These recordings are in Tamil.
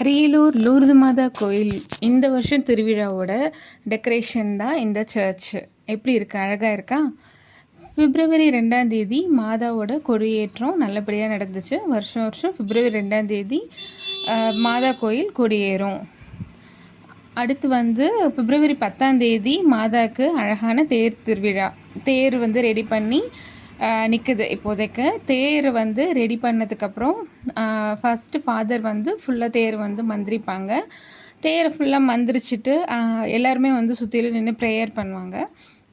அரியலூர் லூர்து மாதா கோயில் இந்த வருஷம் திருவிழாவோட டெக்கரேஷன் தான் இந்த சர்ச் எப்படி இருக்கு? அழகாக இருக்கா? பிப்ரவரி ரெண்டாம் தேதி மாதாவோட கொடியேற்றம் நல்லபடியாக நடந்துச்சு. வருஷம் வருஷம் பிப்ரவரி ரெண்டாம் தேதி மாதா கோயில் கொடியேறும். அடுத்து வந்து பிப்ரவரி பத்தாம் தேதி மாதாக்கு அழகான தேர் திருவிழா தேர் வந்து ரெடி பண்ணி நிற்குது இப்போதைக்கு. தேர் வந்து ரெடி பண்ணதுக்கப்புறம் ஃபஸ்ட்டு ஃபாதர் வந்து ஃபுல்லாக தேர் வந்து மந்திரிப்பாங்க. தேரை ஃபுல்லாக மந்திரிச்சிட்டு எல்லாருமே வந்து சுற்றிலும் நின்று ப்ரேயர் பண்ணுவாங்க.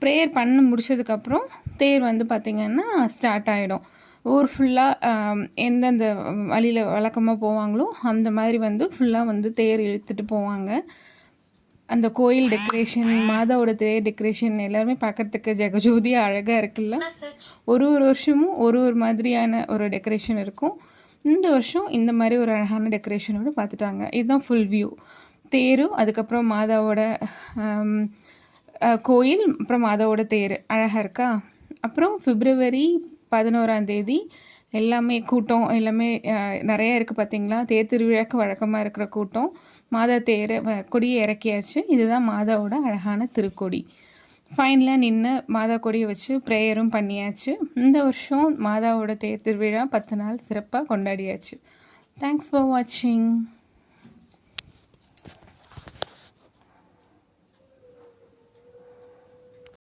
ப்ரேயர் பண்ணி முடிச்சதுக்கப்புறம் தேர் வந்து பார்த்திங்கன்னா ஸ்டார்ட் ஆகிடும் ஊர் ஃபுல்லாக எந்தெந்த வழியில் வழக்கமாக போவாங்களோ அந்த மாதிரி வந்து ஃபுல்லாக வந்து தேர் இழுத்துட்டு போவாங்க. அந்த கோயில் டெக்கரேஷன் மாதாவோட தேர் டெக்கரேஷன் எல்லாருமே பார்க்கறதுக்கு ஜெகஜோதியாக அழகாக இருக்குல்ல? ஒரு ஒரு வருஷமும் ஒரு ஒரு மாதிரியான ஒரு டெக்கரேஷன் இருக்கும். இந்த வருஷம் இந்த மாதிரி ஒரு அழகான டெக்கரேஷனோட பார்த்துட்டாங்க. இதுதான் ஃபுல் வியூ தேரும் அதுக்கப்புறம் மாதாவோட கோயில் அப்புறம் மாதாவோட தேர். அழகாக இருக்கா? அப்புறம் பிப்ரவரி பதினோராம் தேதி. எல்லாமே கூட்டம் எல்லாமே நிறைய இருக்குது பார்த்தீங்களா தேர் திருவிழாக்கு வழக்கமாக இருக்கிற கூட்டம். மாதா தேர் வ- கொடியை இறக்கியாச்சு. இதுதான் மாதாவோட அழகான திருக்கொடி. ஃபைனலாக நின்று மாதா கொடியை வச்சு ப்ரேயரும் பண்ணியாச்சு. இந்த வருஷம் மாதாவோட தேர் திருவிழா பத்து நாள் சிறப்பாக கொண்டாடியாச்சு. தேங்க்ஸ் ஃபார் வாட்சிங்